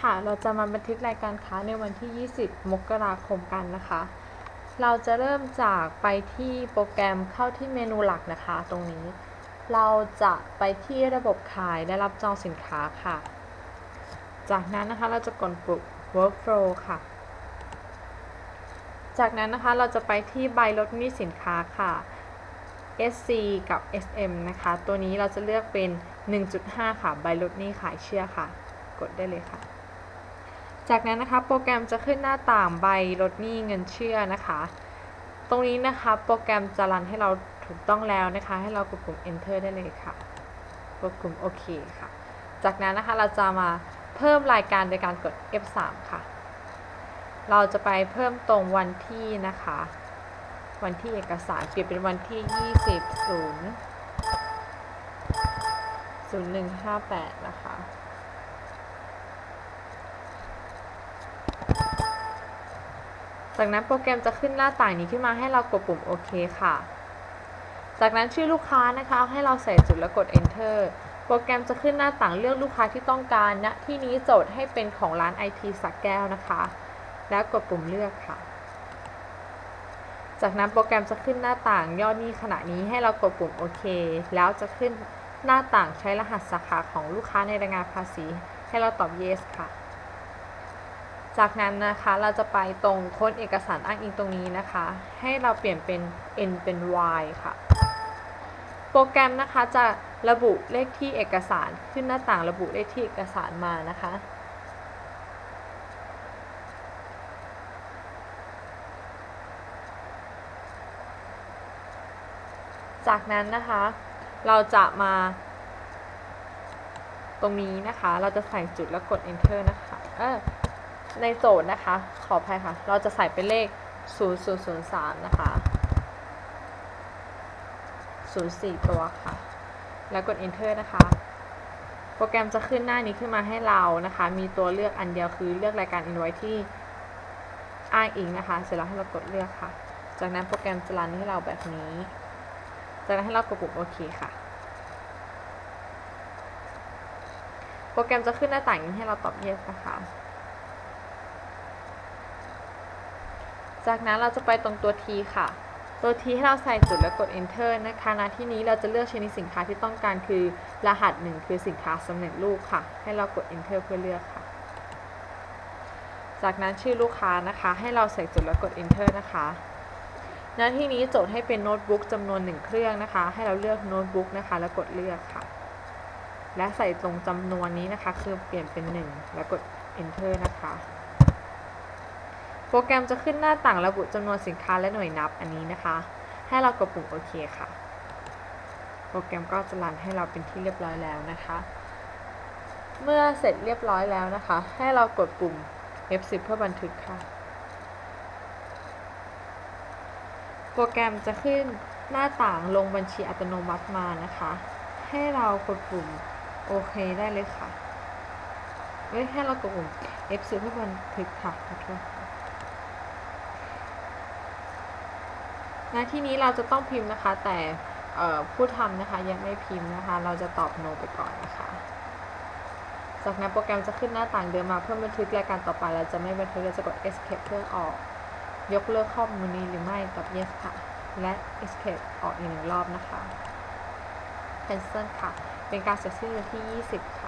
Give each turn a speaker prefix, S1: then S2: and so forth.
S1: ค่ะ เราจะมาบันทึกรายการค้าในวันที่ 20 มกราคมกันนะคะ เราจะเริ่มจากไปที่โปรแกรมเข้าที่เมนูหลักนะคะ ตรงนี้ เราจะไปที่ระบบขายและรับจองสินค้าค่ะ จากนั้นนะคะเราจะกดปุ่ม workflow ค่ะ จากนั้นนะคะเราจะไปที่ใบลดหนี้สินค้าค่ะ SC กับ SM นะคะ ตัวนี้เราจะเลือกเป็น 1.5 ค่ะ ใบลดหนี้ขายเชื่อค่ะ กดได้เลยค่ะ จากนั้นนะคะโปรแกรมจะขึ้นหน้าต่างใบลดหนี้เงินเชื่อนะคะ ตรงนี้นะคะโปรแกรมจะรันให้เราถูกต้องแล้วนะคะ ให้เรากดปุ่ม enter ได้เลยค่ะกดปุ่มโอเคค่ะ จากนั้นนะคะเราจะมาเพิ่มรายการโดยการกด F3 ค่ะ เราจะไปเพิ่มตรงวันที่นะคะ วันที่เอกสารเปลี่ยนเป็นวันที่ 20 0 0158 นะคะ จากนั้นโปรแกรมจะขึ้นหน้าต่างนี้ขึ้นมาให้เรากดปุ่มโอเคค่ะ จากนั้นชื่อลูกค้านะคะให้เราใส่จุดแล้วกด enter โปรแกรมจะขึ้นหน้าต่างเลือกลูกค้าที่ต้องการณที่นี้โจทย์ให้เป็นของร้านไอทีสักแก้วนะคะ แล้วกดปุ่มเลือกค่ะ จากนั้นโปรแกรมจะขึ้นหน้าต่างยอดนี้ขณะนี้ให้เรากดปุ่มโอเค แล้วจะขึ้นหน้าต่างใช้รหัสสาขาของลูกค้าในรายงานภาษี ให้เราตอบ yes ค่ะ จากนั้นนะคะเราจะไปตรงค้นเอกสารอ้างอิงตรงนี้นะคะ ให้เราเปลี่ยนเป็น n เป็น y ค่ะ โปรแกรมนะคะจะระบุเลขที่เอกสารขึ้นหน้าต่างระบุเลขที่เอกสารมานะคะจากนั้นนะคะ เราจะมา ตรงนี้นะคะ เราจะใส่จุดแล้วกด enter นะคะ เออ ในโจทย์นะคะ ขออภัยค่ะ เราจะใส่เป็นเลข 0003 นะคะ 04 ตัวค่ะ แล้วกด enter นะคะ โปรแกรมจะขึ้นหน้านี้ขึ้นมาให้เรานะคะ มีตัวเลือกอันเดียวคือเลือกรายการ invite ที่อ้างอิงนะคะ เสร็จแล้วให้เรากดเลือกค่ะ จากนั้นโปรแกรมจะรันให้เราแบบนี้ จากนั้นให้เรากดปุ่มโอเคค่ะโปรแกรมจะขึ้นหน้าต่างนี้ให้เราตอบ yes นะคะ จากนั้นเราจะไปตรงตัว T ค่ะ ตัว T ให้เราใส่จุดแล้วกด enter นะคะณที่นี้เราจะเลือกชนิดสินค้าที่ต้องการคือรหัสหนึ่งคือสินค้าสำเร็จรูปค่ะ ให้เรากด enter เพื่อเลือกค่ะ จากนั้นชื่อลูกค้านะคะ ให้เราใส่จุดแล้วกด enter นะคะหน้าที่นี้โจทย์ให้เป็นโน้ตบุ๊กจำนวนหนึ่งเครื่องนะคะ ให้เราเลือกโน้ตบุ๊กนะคะ แล้วกดเลือกค่ะ และใส่ตรงจำนวนนี้นะคะ คือเปลี่ยนเป็น 1 แล้วกด enter นะคะ โปรแกรมจะขึ้นหน้าต่างระบุจำนวนสินค้าและหน่วยนับอันนี้นะคะ ให้เรากดปุ่มโอเคค่ะ โปรแกรมก็จะรันให้เราเป็นที่เรียบร้อยแล้วนะคะ เมื่อเสร็จเรียบร้อยแล้วนะคะ ให้เรากดปุ่ม F10 เพื่อบันทึกค่ะ โปรแกรมจะขึ้นหน้าต่างลงบัญชีอัตโนมัติมานะคะ ให้เรากดปุ่มโอเคได้เลยค่ะเอ้ยให้เรากดปุ่ม F10 เพื่อบันทึกค่ะขอโทษ ค่ะหน้าที่นี้เราจะต้องพิมพ์นะคะ แต่ผู้ทำนะคะยังไม่พิมพ์นะคะ เราจะตอบ no ไปก่อนนะคะ จากนั้นโปรแกรมจะขึ้นหน้าต่างเดิมมาเพื่อบันทึกรายการต่อไป เราจะไม่บันทึกเราจะกด escape เพื่อออก ยกเลิกข้อมูลนี้หรือไม่ตอบ yes ค่ะ และ escape ออกอีกหนึ่งรอบนะคะ cancel ค่ะ เป็นการเสร็จสิ้นวันที่ 20